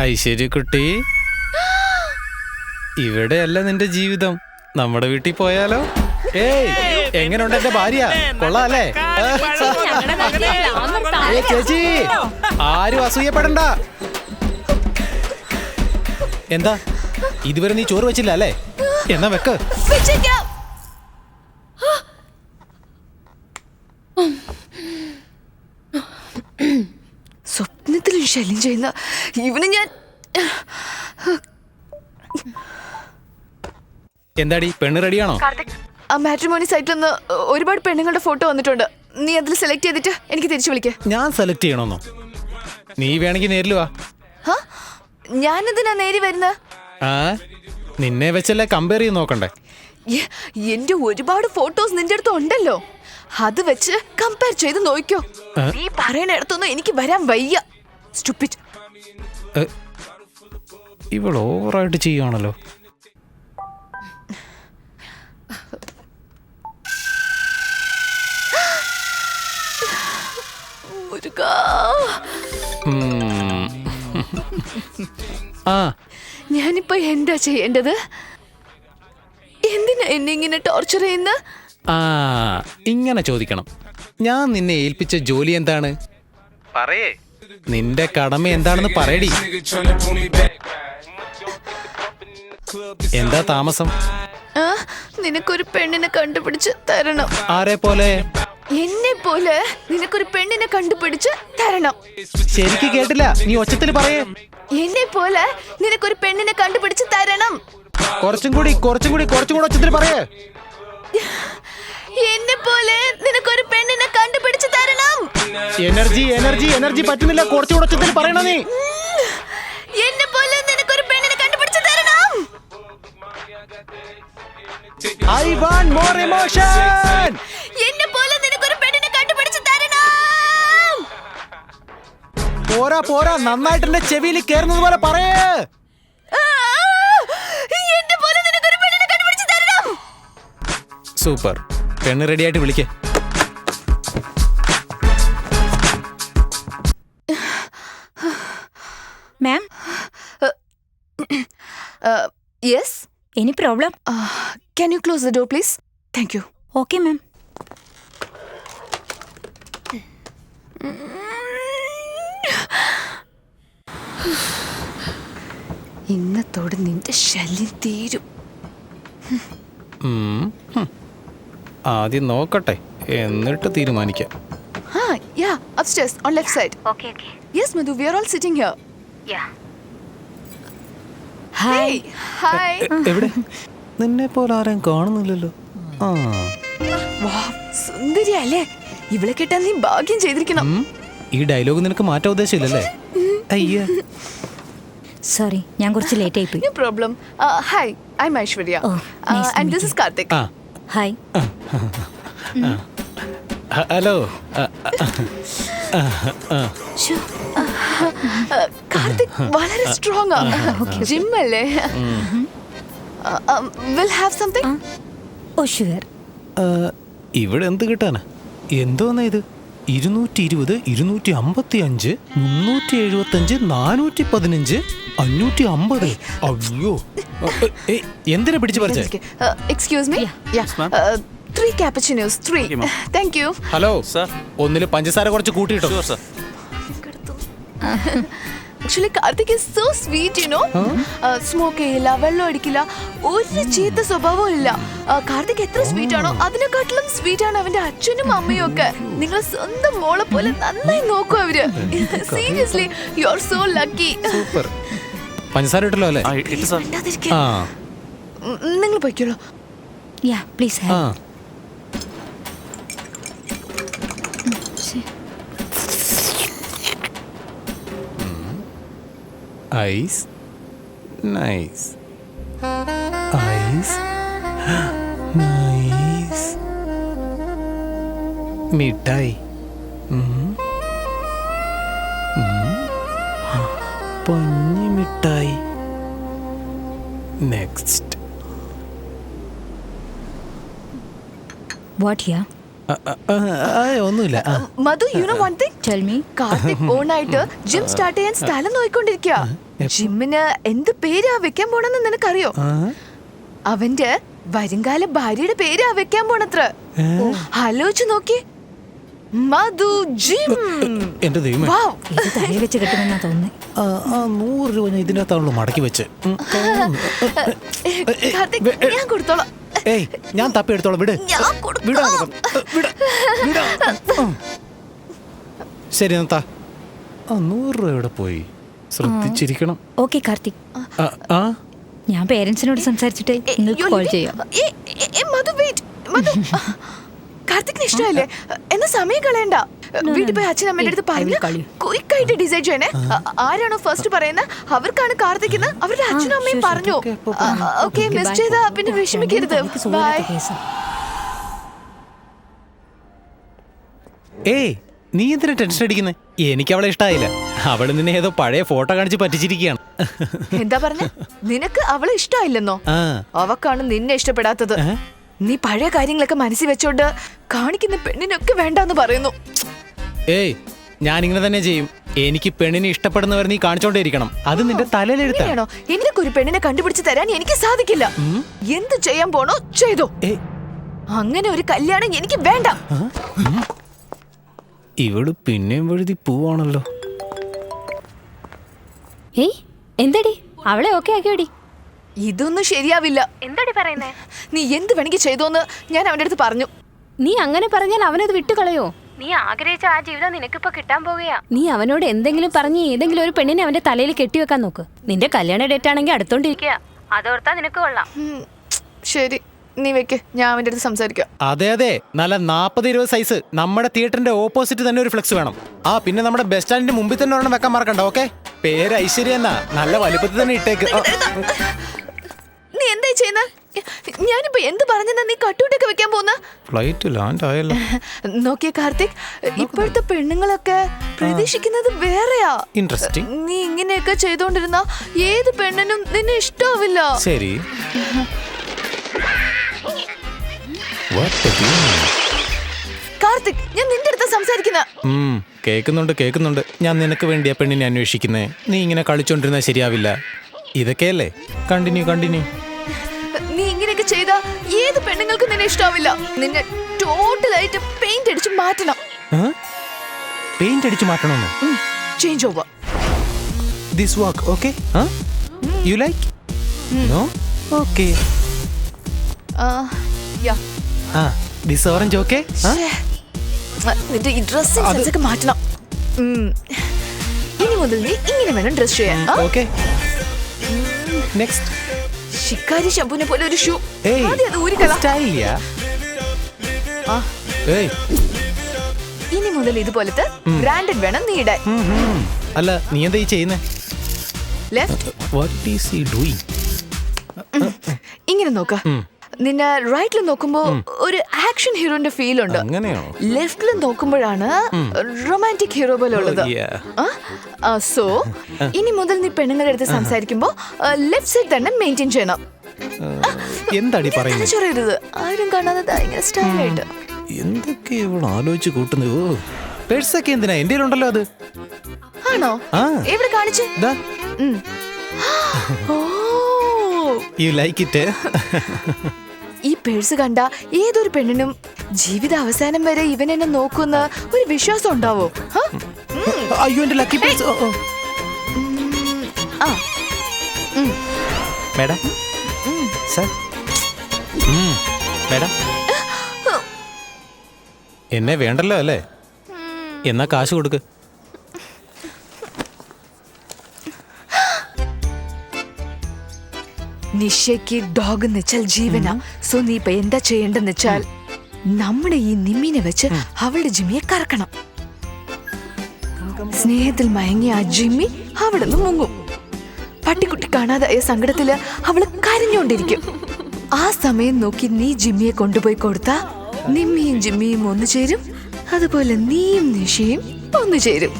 ഐശ്വര്യക്കുട്ടി ഇവിടെയല്ല നിന്റെ ജീവിതം. നമ്മുടെ വീട്ടിൽ പോയാലോ? ഏയ് എങ്ങനെയുണ്ട് എന്റെ ഭാര്യ? കൊള്ളാല്ലേ? ചേച്ചി ആരും അസൂയപ്പെടണ്ട. എന്താ? ഇതുവരെ നീ ചോറ് വെച്ചില്ല അല്ലേ? എന്നാ വെക്ക്. ശല്യം ചെയ്യുന്ന ഇവന് ഞാൻ എന്താടി പെണ്ണ് റെഡിയാണോ? ആ മാട്രിമോണി സൈറ്റിൽ നിന്ന് ഒരുപാട് പെണ്ണുങ്ങളുടെ ഫോട്ടോ വന്നിട്ടുണ്ട്. നീ അതിൽ സെലക്ട് ചെയ്തിട്ട് എനിക്ക് തിരിച്ചു വിളിക്കേ. ഞാൻ സെലക്ട് ചെയ്യണമെന്നോ? നീ വേണമെങ്കിൽ നേരിൽ വാ. ഞാൻ ഞാനെന്തിനാ നേരി വരുന്നത് ആ? നിന്നെ വെച്ചല്ലേ കമ്പയർ ചെയ്ത് നോക്കണ്ടേ? എന്റെ ഒരുപാട് ഫോട്ടോസ് നിന്റെ അടുത്ത് ഉണ്ടല്ലോ. അത് വെച്ച് കമ്പയർ ചെയ്ത് നോക്കിയോ? നീ പറയണിടത്തൊന്നും എനിക്ക് വരാൻ വയ്യ. സ്റ്റുപ്പിറ്റ് ഇവൾ ഓവറായിട്ട് ചെയ്യുവാണല്ലോ. ഞാനിപ്പോ എന്താ ചെയ്യേണ്ടത്? എന്തിനാ എന്നെ ഇങ്ങനെ ടോർച്ചർ ചെയ്യുന്ന? ആ ഇങ്ങനെ ചോദിക്കണം. ഞാൻ നിന്നെ ഏൽപ്പിച്ച ജോലി എന്താണ്? പറയേ. നിന്റെ കടമ എന്താണെന്ന് പറയടി. എന്താ താമസം? ആ നിനക്കൊരു പെണ്ണിനെ കണ്ടുപിടിച്ച് തരണം. ആരെ പോലെ? എന്നെ പോലെ നിനക്കൊരു പെണ്ണിനെ കണ്ടുപിടിച്ച് തരണം. ശരിക്ക് കേട്ടില്ല. നീ ഒച്ചത്തിൽ പറയേ. എന്നെ പോലെ നിനക്കൊരു പെണ്ണിനെ കണ്ടുപിടിച്ച് തരണം. കുറച്ചും കൂടി കുറച്ചും കൂടി കുറച്ചും കൂടി ഒച്ചത്തിൽ പറയേ. എന്നെ പോലെ നിനക്കൊരു പെണ്ണിനെ കണ്ടുപിടിച്ച് എനർജി എനർജി എനർജി പറ്റുന്നില്ല. കുറച്ചു ഒച്ചത്തിൽ പറയണ നീ? എന്നെ പോലെ നിനക്കൊരു പെണ്ണിനെ കണ്ടുപിടിച്ച് തരണം. ഐ വാണ്ട് മോർ ഇമോഷൻ എന്നെ പോലെ നിനക്കൊരു പെണ്ണിനെ കണ്ടുപിടിച്ച് തരണം. പോരാ പോരാ. നന്നായിട്ട് എന്റെ ചെവിയിൽ കേറുന്നത് പോലെ പറയേ! എന്നെ പോലെ നിനക്കൊരു പെണ്ണിനെ കണ്ടുപിടിച്ച് തരണം. സൂപ്പർ. പെണ്ണ് റെഡിയായിട്ട് വിളിക്കേ. Problem can you close the door please thank you okay ma'am ഇന്നത്തോട് നിന്റെ ശല്യം തീരും. ആദ്യം നോക്കട്ടെ എന്നിട്ട് തീരുമാനിക്കാം. ആ yeah upstairs on left side. Okay okay yes madhu we are all sitting here. Yeah hey. Hi എവിടെ? നിന്നെ പോലെ ആരെയും കാണുന്നില്ലല്ലോ. ആ. സുന്ദരി അല്ലേ ഇവളെ കിട്ടാൻ നീ ഭാഗ്യം ചെയ്തിരിക്കണം. ഈ ഡയലോഗ് നിനക്ക് മാറ്റാൻ ഉദ്ദേശമില്ലല്ലേ? അയ്യ. സോറി ഞാൻ കുറച്ച് ലേറ്റ് ആയിപ്പോയി. പോയി problem hi I i'm Aishwarya and this to Karthik hi hello Karthik വളരെ സ്ട്രോങ് ആ. ജിം അല്ലേ will have something oh sure ഇവിടെ എന്ത് കിട്ടാനാ? എന്തോന്നാ ഇത്? ഇരുന്നൂറ്റി ഇരുപത് ഇരുന്നൂറ്റി അമ്പത്തി അഞ്ച് മുന്നൂറ്റി എഴുപത്തി അഞ്ച് നാനൂറ്റി പതിനഞ്ച് അഞ്ഞൂറ്റി അമ്പത് അയ്യോ എന്തിനാ പിടിച്ചു പറിച്ചേ excuse me three cappuccinos three thank you hello sir ഒന്നിൽ പഞ്ചസാര കുറച്ച് കൂട്ടിയിട്ടോ? Actually Karthik is so sweet you know smoke ചെയ്യില്ല വെള്ളം അടിക്കില്ല ഒരു ചീത്ത സ്വഭാവവും ഇല്ല. Uh, കാർത്തിക് എത്ര സ്വീറ്റ് ആണോ അതിനെക്കാട്ടിലും സ്വീറ്റ് ആണ് അവന്റെ അച്ഛനും അമ്മയും ഒക്കെ. നിങ്ങൾ സ്വന്തം മോളെ പോലെ നന്നായി നോക്കും അവർ. Seriously you are so lucky പഞ്ചസാര ഇട്ടല്ലോ അല്ലേ? നിങ്ങൾ പോയിക്കോളൂ. Yeah please ice nice ice nice മിഠായി. പഞ്ഞി മിഠായി. നെക്സ്റ്റ് വാട്ട് യാ ഒന്നുമില്ല. Madhu you know one thing tell me Karthik ഓണായിട്ട് gym start ചെയ്യാൻ സ്ഥലം നോക്കിക്കൊണ്ടിരിക്കുക ജിമ്മിന് എന്ത് പേരാ വെക്കാൻ പോണെന്ന് നിനക്കറിയോ? അവന്റെ വരുംകാല ഭാര്യയുടെ പേരാ വെക്കാൻ പോണത്ര. ആലോചിച്ചു നോക്കി. മധു ജിം. എന്റെ ദൈവമേ. വൗ. ഇത് തലയിൽ വെച്ച് കിട്ടുമെന്നാ തോന്നുന്നത് നൂറ് രൂപ ഞാൻ ഇതിനകത്താണല്ലോ മടക്കി വെച്ച്. കാർത്തിക് ഞാൻ കൊടുത്തോളാം. ഏയ് ഞാൻ തപ്പി എടുത്തോളാം വിട്. ഞാൻ വിടാ കൊടുക്കാം വിടാ വിടാ. ശരി നത്ത ആ നൂറ് രൂപ എവിടെ പോയി? ശ്രദ്ധിച്ചിരിക്കണം. ഓക്കെ കാർത്തിക്. ആ, ആ ഞാൻ പേരൻസിനോട് സംസാരിച്ചിട്ട് നിങ്ങൾക്ക് കോൾ ചെയ്യാം. കാർത്തിക്കിന് ഇഷ്ടമല്ലേ എന്നാ സമയം കളയണ്ട. വീട്ടിൽ പോയി അച്ഛൻ അമ്മയുടെ അടുത്ത് I will call പറഞ്ഞു you. ക്വിക്കായിട്ട് ഡിസൈഡ് ചെയ്യണേ. ആ- ആരാണോ ഫസ്റ്റ് പറയുന്നത് അവർക്കാണ് കാർത്തിക്കെന്ന് അവരുടെ അച്ഛനും അമ്മയും. പറഞ്ഞു. Okay miss. ചെയ്താ പിന്നെ വിഷമിക്കരുത്. ബൈ. ഏയ് നീ എന്തിനാ ടെൻഷൻ അടിക്കുന്നത് എനിക്ക് അവളെ ഇഷ്ടായില്ല. അവൾ നിന്നെ ഏതോ പഴയ ഫോട്ടോ കാണിച്ച് പറ്റിച്ചിരിക്കുകയാണ്. എന്താ പറഞ്ഞ? നിനക്ക് അവളെ ഇഷ്ടമായില്ലെന്നോ അവക്കാണ് നിന്നെ ഇഷ്ടപ്പെടാത്തത്. നീ പഴയ കാര്യങ്ങളൊക്കെ മനസ്സിൽ വെച്ചോണ്ട് കാണിക്കുന്ന പെണ്ണിനൊക്കെ വേണ്ടെന്ന് പറയുന്നു. ഏയ് ഞാൻ ഇങ്ങനെ തന്നെ ചെയ്യും. എനിക്ക് പെണ്ണിനെ ഇഷ്ടപ്പെടുന്നവർ നീ കാണിച്ചോണ്ടേയിരിക്കണം. അത് നിന്റെ തലയിലെടുത്താണോ എനിക്കൊരു പെണ്ണിനെ കണ്ടുപിടിച്ച് തരാൻ എനിക്ക് സാധിക്കില്ല. എന്ത് ചെയ്യാൻ പോണോ ചെയ്തോ. അങ്ങനെ ഒരു കല്യാണം എനിക്ക് വേണ്ട. ഇവൾ പിന്നെയും വഴുതി പോവാണല്ലോ. ഏയ് എന്തടി? അവളെ ഓക്കെ ആക്കിയോടി. ഇതൊന്നും ശരിയാവില്ല. എന്തടി പറയുന്നേ? നീ എന്ത് വേണമെങ്കിൽ ചെയ്തോന്ന് ഞാൻ അവന്റെ അടുത്ത് പറഞ്ഞു. നീ അങ്ങനെ പറഞ്ഞാൽ അവനത് വിട്ടുകളയോ? നീ ആഗ്രഹിച്ച ആ ജീവിതം നിനക്കിപ്പോ കിട്ടാൻ പോവുകയാ. നീ അവനോട് എന്തെങ്കിലും പറഞ്ഞ് ഏതെങ്കിലും ഒരു പെണ്ണിനെ അവന്റെ തലയിൽ കെട്ടിവെക്കാൻ നോക്ക്. നിന്റെ കല്യാണ ഡേറ്റ് ആണെങ്കിൽ അടുത്തോണ്ടിരിക്കുക. അതോർത്താ നിനക്ക് കൊള്ളാം. ശരി. നീ വെക്ക് ഞാൻ അവന്റെ അടുത്ത് സംസാരിക്കാം അതെ അതെ. നല്ല നാപ്പത് ഇരുപത് സൈസ് നമ്മുടെ തിയേറ്ററിന്റെ ഓപ്പോസിറ്റ് തന്നെ ഒരു ഫ്ലെക്സ് വേണം. ആ പിന്നെ നമ്മുടെ ബസ് സ്റ്റാൻഡിന്റെ മുമ്പിൽ തന്നെ ഒരെണ്ണം വെക്കാൻ മറക്കണ്ട ഓക്കെ പേര് ഐശ്വര്യ എന്നാ. നല്ല വലുപ്പത്തിൽ തന്നെ ഇട്ടേക്ക്. നീ എന്തായി ചെയ്യുന്ന? ഞാനിപ്പോ എന്ത് പറഞ്ഞെന്നാ നീ കട്ടൂട്ടൊക്കെ വെക്കാൻ പോകുന്ന ഫ്ലൈറ്റ് ലാൻഡ് ആയല്ലോ നോക്കിയ കാർത്തിക് ഇപ്പോഴത്തെ പെണ്ണുങ്ങളൊക്കെ പ്രതീക്ഷിക്കുന്നത് വേറെയാ. ഇൻട്രസ്റ്റിംഗ് നീ ഇങ്ങനെയൊക്കെ ചെയ്തോണ്ടിരുന്ന ഏത് പെണ്ണിനും നിന്നെ ഇഷ്ടാവില്ല. ശരി? കാർത്തിക് ഞാൻ നിന്റെ അടുത്ത് സംസാരിക്കുന്ന. കേൾക്കുന്നുണ്ട് കേൾക്കുന്നുണ്ട് ഞാൻ നിനക്ക് വേണ്ടിയാ പെണ്ണിനെ അന്വേഷിക്കുന്നേ. നീ ഇങ്ങനെ കളിച്ചോണ്ടിരുന്ന ശരിയാവില്ല. ഇതൊക്കെയല്ലേ? കണ്ടിന്യൂ കണ്ടിന്യൂ നീ ഇങ്ങനെയൊക്കെ ചെയ്ത ഏത് പെണ്ണുങ്ങൾക്കും നിന്നെ ഇഷ്ടാവില്ല. നിന്നെ ടോട്ടലായിട്ട് പെയിന്റ് അടിച്ച് മാറ്റണം. പെയിന്റ് അടിച്ചു മാറ്റണമെന്നോ change over this walk okay you like no okay ആ ദിസ് ഓറഞ്ച് ഓക്കെ നിന്റെ ഈ ഡ്രസ്സിംഗ് അത്- സെൻസ് ഒക്കെ മാറ്റണം ഇനി മുതൽ നീ ഇങ്ങനെ വേണം ഡ്രസ് ചെയ്യാൻ. ആ? ഓക്കെ നെക്സ്റ്റ് ശിക്കാരി ശമ്പുവിനെ പോലെ ഒരു ഷൂ ആദ്യം അത് ഊരിക്കള. സ്റ്റൈലിയാ ആ, ഇനി മുതൽ ഇതുപോലത്തെ ബ്രാൻഡഡ് വേണം നീ ഇടാൻ. അല്ല നീ എന്താ ഈ ചെയ്യുന്നേ? ലെഫ്റ്റ് വാട്ട് ഈസ് ഈ ഡൂയിങ് ഇങ്ങനെ നോക്ക. നിന്നെ റൈറ്റിൽ നോക്കുമ്പോ ഒരു ആക്ഷൻ ഹീറോന്റെ ഫീൽ ഉണ്ട്. ലെഫ്റ്റിൽ നോക്കുമ്പോഴാണ് റൊമാന്റിക് ഹീറോ പോലെ ഉള്ളത് സോ ഇനി മുതൽ നീ പെണ്ണുങ്ങളുടെ അടുത്ത് സംസാരിക്കുമ്പോ ലെഫ്റ്റ് സൈഡ് തന്നെ മെയിന്റെയിൻ ചെയ്യണം. എന്താടി പറയുന്നത് തലച്ചൊറയരുത്. ആരും കാണാതെ ഭയങ്കര സ്റ്റൈലായിട്ട് എന്തൊക്കെ ഇവൾ ആലോചിച്ച് കൂട്ടുന്നത്? ഓ പേഴ്സൊക്കെ എന്തിനാ? എന്റെ ഉണ്ടല്ലോ അത്. ആണോ? എവിടെ കാണിച്ചു? യു ലൈക്ക് ഇറ്റ് ഈ പേഴ്സ് കണ്ട ഏതൊരു പെണ്ണിനും ജീവിത അവസാനം വരെ ഇവൻ എന്നെ നോക്കുന്ന ഒരു വിശ്വാസം ഉണ്ടാവോ? ഹ? അയ്യോ എന്റെ ലക്കി പേഴ്സ് ആ. മേഡം? സർ? മേഡം? എന്നെ വേണ്ടല്ലോ അല്ലേ? എന്നാ കാശ് കൊടുക്ക്. നിശയ്ക്ക് ഡോഗ് എന്ന് വെച്ചാൽ ജീവന സോ നീ ഇപ്പൊ എന്താ ചെയ്യേണ്ടെന്ന് വെച്ചാൽ നമ്മുടെ ഈ നിമ്മിനെ വെച്ച് അവളുടെ ജിമ്മിയെ കറക്കണം. സ്നേഹത്തിൽ മയങ്ങിയ ആ ജിമ്മി അവിടെ നിന്ന് മുങ്ങും. പട്ടിക്കുട്ടി കാണാതായ സങ്കടത്തിൽ അവൾ കരഞ്ഞോണ്ടിരിക്കും. ആ സമയം നോക്കി നീ ജിമ്മിയെ കൊണ്ടുപോയി കൊടുത്ത നിമ്മിയും ജിമ്മിയും ഒന്നു ചേരും അതുപോലെ നീയും നിഷയും ഒന്നു ചേരും.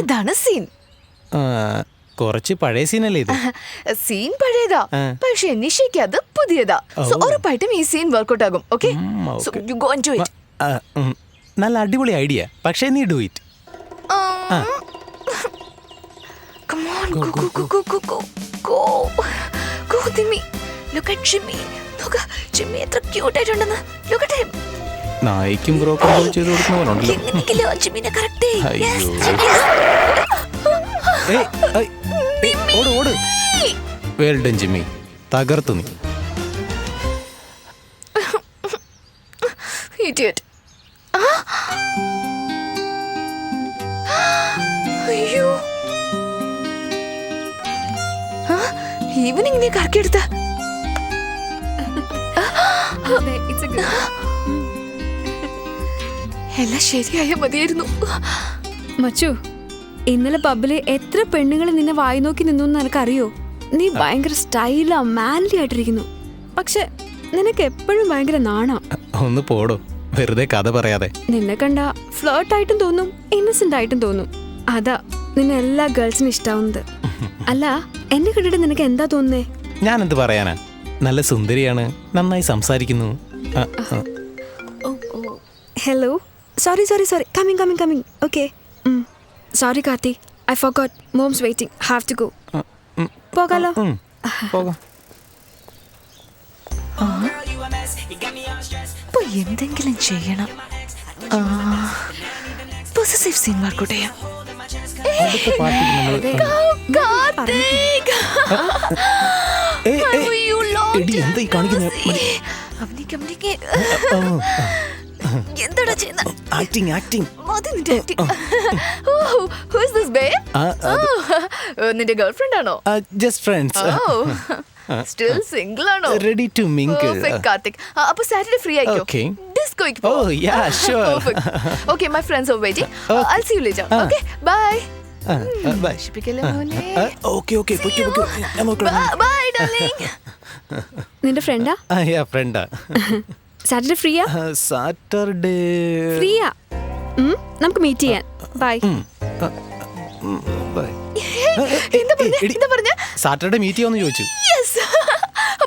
ഇതാണ് സീൻ. കുറച്ച് പഴയ സീനല്ലേ ഇത്? സീൻ പഴയതാ. പക്ഷെ നിഷയ്ക്ക് അത് പുതിയതാ. സോ. ഉറപ്പായിട്ടും ഈ സീൻ വർക്ക്ഔട്ട് ആകും. ഓക്കെ ഉം, so okay. You go and do it ആ, ഉം. നല്ല അടിപൊളി ഐഡിയ പക്ഷേ നീ do it come on on, go, go, go, go, go, go, go. Go, Timmy. Look at Jimmy. Look, Jimmy എത്ര ക്യൂട്ട് ആയിട്ടുണ്ടെന്ന്. Look at him. നായിക്കും ബ്രോക്കറും ചെയ്ത് ജിമ്മിനെ കറക്റ്റ് ഓട് ഓട്. ജിമ്മി തകർത്തു നീ. ഇഡിയറ്റ് അയ്യോ. ഈവനിങ് നീ കറക്കിയെടുത്ത എല്ലാം ശരിയായ മതിയായിരുന്നു. മച്ചു ഇന്നലെ പബ്ബിൽ എത്ര പെണ്ണുങ്ങൾ നിന്നെ വായി നോക്കി നിന്നു നിനക്കറിയോ? നീ ഭയങ്കര സ്റ്റൈലാ മാൻലി ആയിട്ടിരിക്കുന്നു. പക്ഷെ നിനക്ക് എപ്പോഴും ഭയങ്കര നാണാ. ഒന്ന് പോടോ. വെറുതെ കഥ പറയാതെ. നിന്നെ കണ്ട ഫ്ലേർട്ട് ആയിട്ടും തോന്നും ഇന്നസെന്റ് ആയിട്ടും തോന്നും. അതാ നിന്നെ എല്ലാ ഗേൾസിനും ഇഷ്ടാവുന്നത്. അല്ല എന്നെ കണ്ടിട്ട് നിനക്ക് എന്താ തോന്നുന്നേ? ഞാൻ എന്ത് പറയാനാ? നല്ല സുന്ദരിയാണ് നന്നായി സംസാരിക്കുന്നു. ആ, ആ. Hello sorry sorry sorry coming coming coming okay sorry Karthi. I forgot mom's waiting have to go ഉം, പോകാലോ? ഉം, പോകാം. ഇപ്പൊ എന്തെങ്കിലും ചെയ്യണം. പൊസസീവ് സീൻ വർക്കൗട്ട് ചെയ്യാം. എന്താടാ ചെയ്യുന്ന? ആക്ടിങ് ആക്ടിങ് നിന്റെ acting. Oh, Oh, നിന്റെ ഗേൾഫ്രണ്ട് ആണോ? ജസ്റ്റ് ഫ്രണ്ട്സ് സ്റ്റിൽ സിംഗിൾ ആണോ? റെഡി ടു മിങ്കിൾ കാർത്തിക് അപ്പൊ സാറ്റർഡേ ഫ്രീ ആയിക്കോ? Okay. ഡിസ്കോയ്ക്ക് Oh, yeah, sure. Okay my friends are waiting I see you later okay bye bye ഷിപ്പിക്കല്ലേ മോനെ. Okay okay പൊയ്ക്കോ പൊയ്ക്കോ ഞാൻ നോക്കണം ബൈ ഡാർലിംഗ് നിന്റെ ഫ്രണ്ടാ ആ? യാ ഫ്രണ്ടാ സാറ്റർഡേ ഫ്രീയാ സാറ്റർഡേ ഫ്രീയാ നമുക്ക് മീറ്റ് ചെയ്യാൻ. ബൈ ബൈ സാറ്റർഡേ മീറ്റ് ചെയ്യാന്ന് ചോദിച്ചു.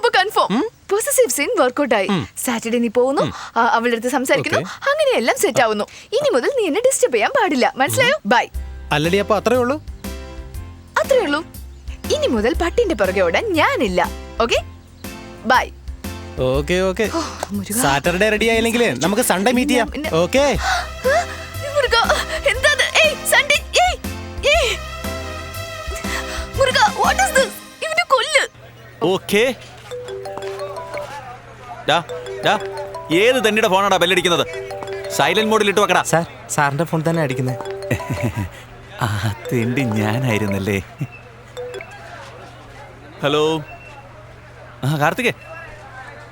അപ്പൊ confirm possessive scene work out ആയി. സാറ്റർഡേ നീ പോകുന്നു അവളുടെ അടുത്ത് സംസാരിക്കുന്നു അങ്ങനെ എല്ലാം സെറ്റ് ആവുന്നു. ഇനി മുതൽ നീ എന്നെ ഡിസ്റ്റർബ് ചെയ്യാൻ പാടില്ല. മനസ്സിലായോ? ബൈ അല്ലടി അപ്പൊ അത്രേ ഉള്ളൂ? അത്രേ ഉള്ളൂ. ഇനി മുതൽ പട്ടിന്റെ പുറകെ ഓടാൻ ഞാനില്ല. Okay bye okay okay. Saturday ready ആയില്ലെങ്കിൽ നമുക്ക് സൺഡേ മീറ്റ് ചെയ്യാം. ഓക്കെ മുരുക ഡാ, ഡാ, ഏത് തന്നിയുടെ ഫോണാടാ ബെല്ലടിക്കുന്നത്? സൈലന്റ് മോഡിൽ ഇട്ട് വെക്കടാ. സാർ സാറിന്റെ ഫോൺ തന്നെ അടിക്കുന്നത് ആ തെണ്ടി ഞാനായിരുന്നല്ലേ. ഹലോ. ആ കാർത്തികേ.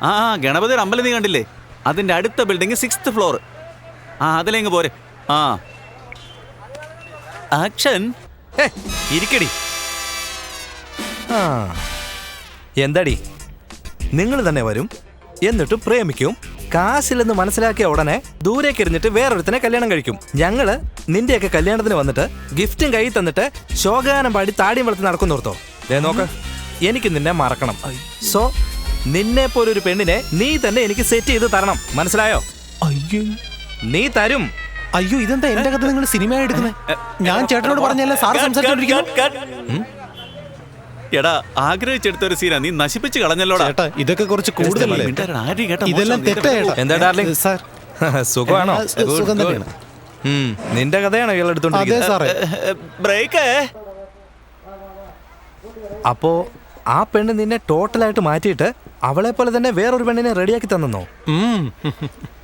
ആ ആ ഗണപതിയുടെ അമ്പലം നീ കണ്ടില്ലേ? അതിന്റെ അടുത്ത ബിൽഡിംഗ് സിക്സ്ത് ഫ്ലോർ ആ അതിലേങ്ങ് പോരെ. ആ. ആക്ഷൻ ഇരിക്കടി. ആ എന്താടി? നിങ്ങൾ തന്നെ വരും. എന്നിട്ട് പ്രേമിക്കും. കാശില്ലെന്ന് മനസ്സിലാക്കിയ ഉടനെ ദൂരേക്ക് എറിഞ്ഞിട്ട് വേറൊരുത്തനെ കല്യാണം കഴിക്കും. ഞങ്ങൾ നിന്റെയൊക്കെ കല്യാണത്തിന് വന്നിട്ട് ഗിഫ്റ്റും കൈ തന്നിട്ട് ശോകാനം പാടി താടിയും വളർത്തി നടക്കുന്നോർത്തോ ദേ നോക്ക് എനിക്ക് നിന്നെ മറക്കണം. സോ നിന്നെ പോലൊരു പെണ്ണിനെ നീ തന്നെ എനിക്ക് സെറ്റ് ചെയ്ത് തരണം. മനസ്സിലായോ? അയ്യോ. നീ തരും. അയ്യോ ഇതെന്താ എന്റെ കഥ നിങ്ങൾ സിനിമ എടുക്കുന്നത് ഞാൻ ചേട്ടനോട് പറഞ്ഞല്ലേ സാർ സംസാരിച്ചോണ്ടിരിക്കുന്നു? എടാ ആഗ്രഹിച്ചെടുത്ത ഒരു സീനാ. നീ നശിപ്പിച്ചു കളഞ്ഞല്ലോടാ. ചേട്ടാ ഇതൊക്കെ കുറച്ച് കൂടുതലല്ലേ? മിണ്ടാതിരുടാ, ആര് കേട്ടാ ഇതെല്ലാം മോശം. തെറ്റാ ചേട്ടാ. എന്താ ഡാർലിംഗ് സാർ. സുഖമാണോ? ആ, സു- Good, സുഖം good. തന്നെയാണ്. ഉം, നിന്റെ കഥയാണോ ഇയാൾ അതെ എടുത്തോണ്ടിരിക്കുന്നത് സാറേ ബ്രേക്ക്. അപ്പോ ആ പെണ്ണ് നിന്നെ ടോട്ടലായിട്ട് മാറ്റിയിട്ട് അവളെ പോലെ തന്നെ വേറൊരു പെണ്ണിനെ റെഡിയാക്കി തന്നോ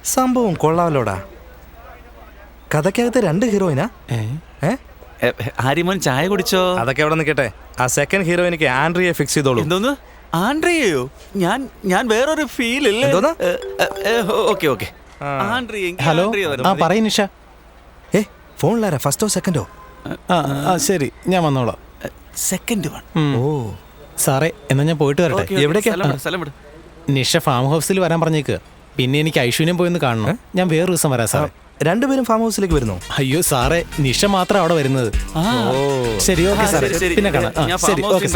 സംഭവം കൊള്ളാമല്ലോടാ കഥക്കകത്ത് രണ്ട് ഹീറോയിനാ? ഏ? ആര്യമോൻ ചായ കുടിച്ചോ? അതൊക്കെ അവിടെ നിൽക്കട്ടെ. ആ സെക്കൻഡ് ഹീറോ എനിക്ക് ആൻഡ്രിയെ ഫിക്സ് ചെയ്തോളൂ. എന്തോന്ന്? ആൻഡ്രിയയോ? ഞാൻ ഞാൻ വേറൊരു ഫീൽ ഇല്ലേ? Okay okay. ഹലോ? ആ പറയ നിഷ. ഏ ഫോണിലാരാ? ഫസ്റ്റോ സെക്കൻഡോ ആ ആ ശരി. ഞാൻ വന്നോളാം. സെക്കൻഡ് വൺ ഓ. സാറേ എന്നാ ഞാൻ പോയിട്ട് വരട്ടെ. എവിടേക്കാ? നിഷ ഫാം ഹൗസിൽ വരാൻ പറഞ്ഞേക്ക്. പിന്നെ എനിക്ക് ഐശ്വര്യം പോയി ഒന്ന് കാണണം. ഞാൻ വേറൊരു ദിവസം വരാം സാറേ. രണ്ടുപേരും ഫാം ഹൗസിലേക്ക് വരുന്നു? അയ്യോ സാറേ നിഷ മാത്രം അവിടെ വരുന്നത്. ആ, ശരി ഓക്കെ സാറേ. പിന്നെ കാണാം. ആ, ശരി ഓക്കെ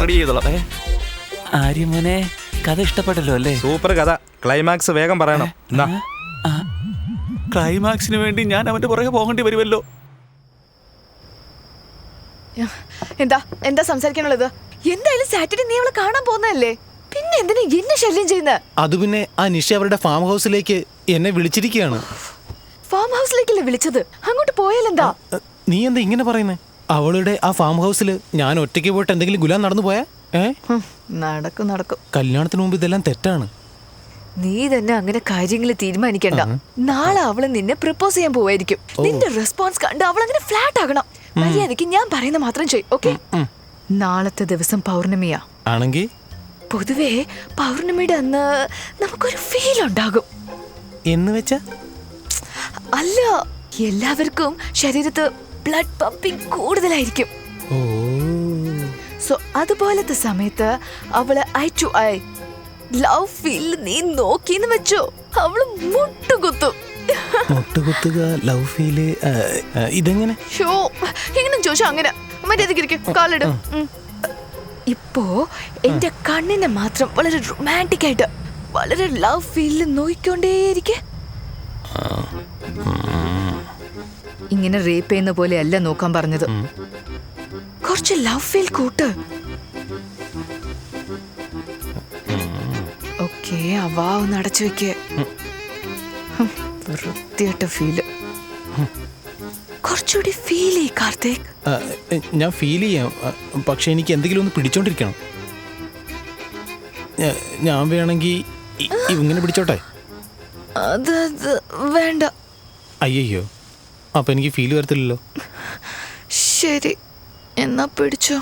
ആര്യമോനെ കഥ ഇഷ്ടപ്പെട്ടല്ലോ അല്ലേ? സൂപ്പർ കഥ. ക്ലൈമാക്സ് വേഗം പറയണം. എന്നാ ആ, ക്ലൈമാക്സിന് വേണ്ടി ഞാൻ അവന്റെ പുറകെ പോകേണ്ടി വരുമല്ലോ. എന്താ എന്താ സംസാരിക്കാനുള്ളത്? എന്തായാലും സാറ്റർഡേ നീ അവളെ കാണാൻ പോകുന്നതല്ലേ? പിന്നെ എന്തിനാ എന്നെ ശല്യം ചെയ്യുന്നത് അത് പിന്നെ ആ നിഷ അവരുടെ ഫാം ഹൗസിലേക്ക് എന്നെ വിളിച്ചിരിക്കുകയാണ്. ഫാം ഹൗസിലേക്കല്ലേ വിളിച്ചത്? അങ്ങോട്ട് പോയാലെന്താ? നീ എന്താ ഇങ്ങനെ പറയുന്നേ? അവളുടെ ആ ഫാം ഹൗസിൽ ഞാൻ ഒറ്റയ്ക്ക് പോയിട്ട് എന്തെങ്കിലും ഗുലാം നടന്നു പോയാ? ഏ? നടക്കും നടക്കും. കല്യാണത്തിന് മുമ്പ് ഇതെല്ലാം തെറ്റാണ്. നീ തന്നെ അങ്ങനെ കാര്യങ്ങൾ തീരുമാനിക്കണ്ട. നാളെ അവൾ നിന്നെ പ്രപ്പോസ് ചെയ്യാൻ പോവായിരിക്കും. നിന്റെ റെസ്പോൺസ് കണ്ട് അവൾ അങ്ങനെ ഫ്ലാറ്റ് ആകണം മര്യാദയ്ക്ക് ഞാൻ പറയുന്ന മാത്രം ചെയ് ഓക്കെ? നാളത്തെ ദിവസം പൗർണമിയാ. ആണെങ്കിൽ പൊതുവേ പൗർണമിയുടെ അന്ന് നമുക്കൊരു ഫീൽ ഉണ്ടാകും. എന്ന് വെച്ചാ? അല്ല എല്ലാവർക്കും ശരീരത്ത് ബ്ലഡ് പമ്പിങ് കൂടുതലായിരിക്കും. സോ അതുപോലത്തെ സമയത്ത് അവൾ I to I love feel നീ നോക്കിന്ന് വെച്ചോ അവൾ മുട്ടുകുത്തും. മുട്ടുകുത്തുക ലവ് ഫീൽ ആ, ഇതെങ്ങനെ? ഷോ എങ്ങനെ ചോദിച്ചാ അങ്ങനെ. മര്യാദക്കിരിക്കും കാലിടും ഇപ്പോ എന്റെ കണ്ണിനെ മാത്രം വളരെ റൊമാന്റിക് ആയിട്ട് വളരെ ലവ് ഫീലിൽ നോയിക്കൊണ്ടേയിരിക്കെ. ഇങ്ങനെ റേപ്പ് ചെയ്യുന്ന പോലെ അല്ല നോക്കാൻ പറഞ്ഞത്. കുറച്ച് ലവ് ഫീൽ കൂട്ട്. ഓക്കെ അവാ ഒന്ന് അടച്ചു വെക്കേ. വൃത്തിയായിട്ട ഫീൽ കുറച്ചുകൂടി ഫീൽ ചെയ്യ കാർത്തിക്. ഞാൻ ഫീൽ ചെയ്യാം. പക്ഷെ എനിക്ക് എന്തെങ്കിലും ഒന്ന് പിടിച്ചോണ്ടിരിക്കണം. ഞാൻ വേണമെങ്കിൽ ഇങ്ങനെ പിടിച്ചോട്ടെ? അത് അത് വേണ്ട. അയ്യോ അപ്പൊ എനിക്ക് ഫീൽ വരത്തില്ലല്ലോ. ശരി എന്നാ പിടിച്ചോ.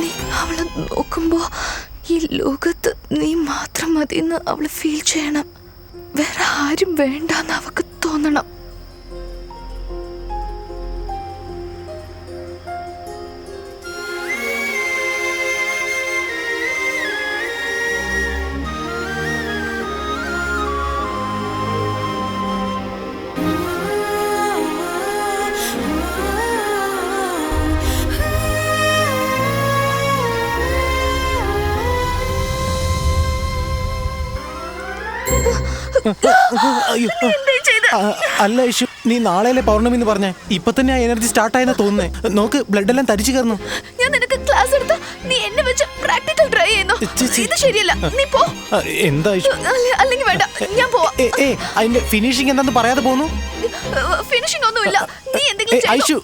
നീ അവളെ നോക്കുമ്പോ ഈ ലോകത്ത് നീ മാത്രം മതിയെന്ന് അവൾ ഫീൽ ചെയ്യണം. വേറെ ആരും വേണ്ടെന്ന് അവക്ക് തോന്നണം. അയ്യോ. ആ, അല്ല ഇഷു നീ നാളെയല്ലേ പൗർണമി എന്ന് പറഞ്ഞേ? ഇപ്പൊ തന്നെ ആ എനർജി സ്റ്റാർട്ട് ആയെന്ന് തോന്നുന്നേ. നോക്ക് ബ്ലഡ് എല്ലാം തരിച്ചു കയറുന്നു. ഞാൻ നിനക്ക് ക്ലാസ് എടുത്ത? നീ എന്നെ വെച്ച് പ്രാക്ടിക്കൽ ട്രൈ ചെയ്യുന്നു. ഇത് ശരിയല്ല. നീ പോ. എന്താ അല്ലെങ്കിൽ വേണ്ട. ഞാൻ പോവാ. ഏ അതിന്റെ ഫിനിഷിംഗ് എന്താന്ന് പറയാതെ പോന്നു ഫിനിഷിംഗ് ഒന്നുമില്ല. നീ എന്തെങ്കിലും? ഐഷു